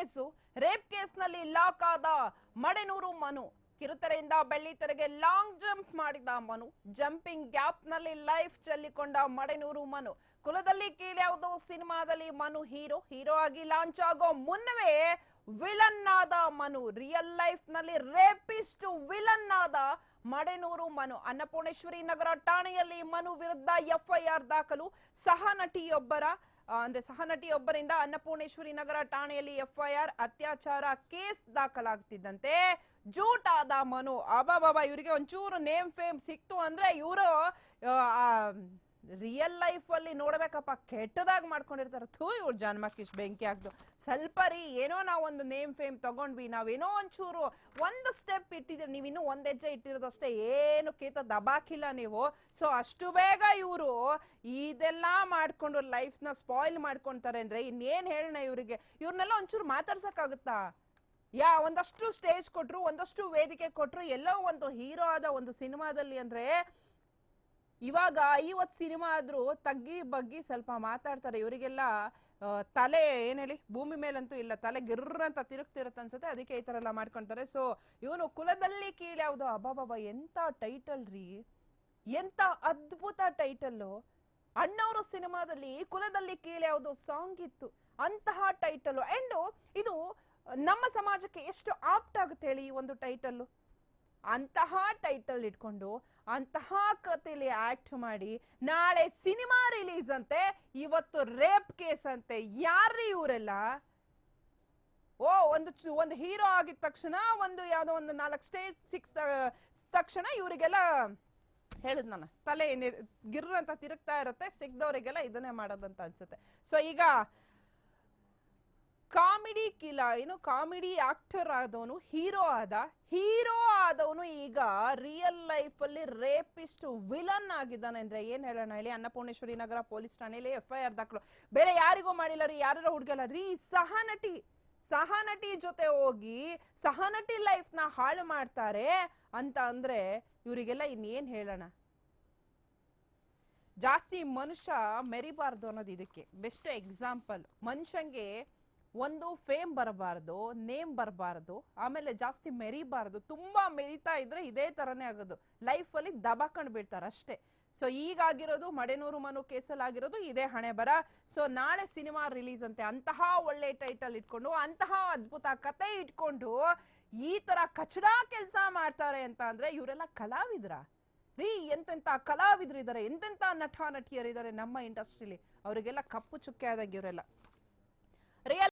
Case, rape ಕೇಸ್ನಲ್ಲಿ lock ಆದ ಮಡೆನೂರು ಮನು. ಕಿರುತೆರೆಯಿಂದ ಬೆಳ್ಳಿತೆರೆಗೆ ಲಾಂಗ್ ಜಂಪ್ ಮಾಡಿದ ಮನು. ಜಂಪಿಂಗ್ ಗ್ಯಾಪ್ನಲ್ಲಿ ಲೈಫ್ ಚೆಲ್ಲಿಕೊಂಡ ಮಡೆನೂರು ಮನು. ಕುಲದಲ್ಲಿ ಕೀಳ್ಯಾವುದು ಸಿನಿಮಾದಲ್ಲಿ ಮನು ಹೀರೋ ಹೀರೋ ಆಗಿ ಲಾಂಚ್ ಆಗೋ ಮುನ್ನವೇ ವಿಲನ್ ಆದ ಮನು. ರಿಯಲ್ ಲೈಫ್ನಲ್ಲಿ ರೇಪಿಸ್ಟ್ ವಿಲನ್ ಆದ ಮಡೆನೂರು ಮನು. ಅನ್ನಪೂರ್ಣೇಶ್ವರಿ ನಗರ ಠಾಣೆಯಲ್ಲಿ ಮನು ವಿರುದ್ಧ ಎಫ್ಐಆರ್ ದಾಖಲು. ಸಹ ನಟಿಯೊಬ್ಬರ ಅಂದ್ರೆ ಸಹ ನಟಿಯೊಬ್ಬರಿಂದ ಅನ್ನಪೂರ್ಣೇಶ್ವರಿ ನಗರ ಠಾಣೆಯಲ್ಲಿ ಎಫ್ಐಆರ್, ಅತ್ಯಾಚಾರ ಕೇಸ್ ದಾಖಲಾಗ್ತಿದ್ದಂತೆ. ಜೂಟಾದ ಮನು ಅಬಾಬಾಬಾ ಇವರಿಗೆ ಒಂಚೂರು ನೇಮ್, ಫೇಮ್ ಸಿಕ್ತು ಅಂದ್ರೆ ಇವರು ರಿಯಲ್ ಲೈಫ್ ಅಲ್ಲಿ ನೋಡ್ಬೇಕಪ್ಪ. ಕೆಟ್ಟದಾಗಿ ಮಾಡ್ಕೊಂಡಿರ್ತಾರೆ. ಥೂ, ಇವ್ರು ಜನ್ಮಕ್ಕೆ ಇಷ್ಟು ಬೆಂಕಿ ಹಾಕ್ದು ಸ್ವಲ್ಪ ರೀ, ಏನೋ ನಾವು ಒಂದು ನೇಮ್ ಫೇಮ್ ತಗೊಂಡ್ವಿ. ನಾವೇನೋ ಒಂಚೂರು ಒಂದು ಸ್ಟೆಪ್ ಇಟ್ಟಿದ್ರೆ. ನೀವು ಇನ್ನೂ ಒಂದ್ ಹೆಜ್ಜೆ ಇಟ್ಟಿರೋದಷ್ಟೇ. ಏನು ಕೇತ ದಬಾಕಿಲ್ಲ ನೀವು. ಸೊ ಅಷ್ಟು ಬೇಗ ಇವರು ಇದೆಲ್ಲ ಮಾಡ್ಕೊಂಡು ಲೈಫ್ನ ಸ್ಪಾಯ್ಲ್ ಮಾಡ್ಕೊಂತಾರೆ ಅಂದ್ರೆ ಇನ್ನೇನು ಹೇಳೋಣ ಇವರಿಗೆ? ಇವ್ರನ್ನೆಲ್ಲ ಒಂಚೂರು ಮಾತಾಡ್ಸೋಕ್ಕಾಗುತ್ತಾ? ಯಾ, ಒಂದಷ್ಟು ಸ್ಟೇಜ್ ಕೊಟ್ರು, ಒಂದಷ್ಟು ವೇದಿಕೆ ಕೊಟ್ರು ಎಲ್ಲೋ ಒಂದು ಹೀರೋ ಆದ ಒಂದು ಸಿನಿಮಾದಲ್ಲಿ ಅಂದ್ರೆ ಇವಾಗ ಐವತ್ ಸಿನಿಮಾ ಆದ್ರೂ ತಗ್ಗಿ ಬಗ್ಗಿ ಸ್ವಲ್ಪ ಮಾತಾಡ್ತಾರೆ. ಇವರಿಗೆಲ್ಲ ತಲೆ ಏನ್ ಹೇಳಿ, ಭೂಮಿ ಮೇಲಂತೂ ಇಲ್ಲ, ತಲೆ ಗಿರ್ರ ಅಂತ ತಿರುಗ್ತಿರುತ್ತೆ ಅನ್ಸುತ್ತೆ. ಅದಕ್ಕೆ ಈ ಥರ ಎಲ್ಲ ಮಾಡ್ಕೊಂತಾರೆ. ಸೊ ಇವನು ಕುಲದಲ್ಲಿ ಕೀಳ್ಯಾವುದು ಅಬ್ಬಾಬಾಬಾ ಎಂತ ಟೈಟಲ್ ರೀ? ಎಂತ ಅದ್ಭುತ ಟೈಟಲ್ಲು ಅಣ್ಣವರು ಸಿನಿಮಾದಲ್ಲಿ ಕುಲದಲ್ಲಿ ಕೀಳ್ಯಾವುದು ಸಾಂಗ್ ಇತ್ತು. ಅಂತಹ ಟೈಟಲ್ ಅಂಡ್ ಇದು ನಮ್ಮ ಸಮಾಜಕ್ಕೆ ಎಷ್ಟು ಆಪ್ಟ್ ಆಗುತ್ತೆ ಹೇಳಿ ಈ ಒಂದು ಟೈಟಲ್ಲು ಅಂತಹ ಟೈಟಲ್ ಇಟ್ಕೊಂಡು, ಅಂತಹ ಕಥೆಯಲ್ಲಿ ಆಕ್ಟ್ ಮಾಡಿ, ನಾಳೆ ಸಿನಿಮಾ ರಿಲೀಸ್ ಅಂತೆ, ಇವತ್ತು ರೇಪ್ ಕೇಸ್ ಅಂತೆ, ಯಾರ್ರಿ ಇವರೆಲ್ಲ? ಓ, ಒಂದು ಒಂದು ಹೀರೋ ಆಗಿದ ತಕ್ಷಣ, ಒಂದು ಯಾವುದೋ ಒಂದು ನಾಲ್ಕು ಸ್ಟೇಜ್ ಸಿಕ್ಸ್ ತಕ್ಷಣ ಇವರಿಗೆಲ್ಲ ಹೇಳಿದ್ ನಾನು, ತಲೆ ಗಿರ್ರಂತ ತಿರುಗ್ತಾ ಇರುತ್ತೆ, ಸಿಗ್ದವರಿಗೆಲ್ಲ ಇದನ್ನೇ ಮಾಡೋದಂತ ಅನ್ಸುತ್ತೆ. ಸೊ ಈಗ ಕಾಮಿಡಿ ಕಿಲ, ಏನು ಕಾಮಿಡಿ ಆಕ್ಟರ್ ಆದವನು ಹೀರೋ ಆದ, ಹೀರೋ ಆದವನು ಈಗ ರಿಯಲ್ ಲೈಫ್ ಅಲ್ಲಿ ರೇಪಿಸ್ಟ್ ವಿಲನ್ ಆಗಿದ್ದಾನೆ ಅಂದ್ರೆ ಏನ್ ಹೇಳೋಣ ಹೇಳಿ? ಅನ್ನಪೂರ್ಣೇಶ್ವರಿ ನಗರ ಪೊಲೀಸ್ ಠಾಣೆಯಲ್ಲಿ ಎಫ್ ಐ ಆರ್ ದಾಖಲು. ಬೇರೆ ಯಾರಿಗೂ ಮಾಡಿಲ್ಲ ರೀ ಯಾರ ಹುಡುಗಲ್ಲ ರೀ? ಸಹನಟಿ ಸಹನಟಿ ಸಹ ನಟಿ ಜೊತೆ ಹೋಗಿ ಸಹನಟಿ ಲೈಫ್ನ ಹಾಳು ಮಾಡ್ತಾರೆ ಅಂತ ಅಂದ್ರೆ ಇವರಿಗೆಲ್ಲ ಇನ್ನೇನ್ ಹೇಳೋಣ? ಜಾಸ್ತಿ ಮನುಷ್ಯ ಮೆರಿಬಾರ್ದು ಅನ್ನೋದು ಇದಕ್ಕೆ. ಬೆಸ್ಟ್ ಎಕ್ಸಾಂಪಲ್ ಮನುಷ್ಯಂಗೆ ಒಂದು ಫೇಮ್ ಬರಬಾರದು, ನೇಮ್ ಬರಬಾರದು, ಆಮೇಲೆ ಜಾಸ್ತಿ ಮೆರಿಬಾರ್ದು, ತುಂಬಾ ಮೆರಿತಾ ಇದ್ರೆ ಇದೇ ತರನೇ ಆಗೋದು. ಲೈಫ್ ಅಲ್ಲಿ ದಬಾಕೊಂಡ್ ಬಿಡ್ತಾರೆ ಅಷ್ಟೇ. ಸೊ ಈಗಾಗಿರೋದು ಮಡೆನೂರು ಮನು ಕೇಸಲ್ಲಿ ಆಗಿರೋದು ಇದೇ ಹಣೆ ಬರ. ಸೊ ನಾಳೆ ಸಿನಿಮಾ ರಿಲೀಸ್ ಅಂತೆ. ಅಂತಹ ಒಳ್ಳೆ ಟೈಟಲ್ ಇಟ್ಕೊಂಡು, ಅಂತಹ ಅದ್ಭುತ ಕತೆ ಇಟ್ಕೊಂಡು ಈ ತರ ಕಚಡಾ ಕೆಲಸ ಮಾಡ್ತಾರೆ ಅಂತ ಅಂದ್ರೆ ಇವರೆಲ್ಲ ಕಲಾವಿದ್ರ? ರೀ ಕಲಾವಿದ್ರು ಇದಾರೆ, ಎಂತೆಂತ ನಟ ನಟಿಯರಿದ್ದಾರೆ ನಮ್ಮ ಇಂಡಸ್ಟ್ರಿಲಿ ಅವರಿಗೆಲ್ಲ ಕಪ್ಪು ಚುಕ್ಕೆ ಆದಾಗ ಇವರೆಲ್ಲ. ರಿಯಲ್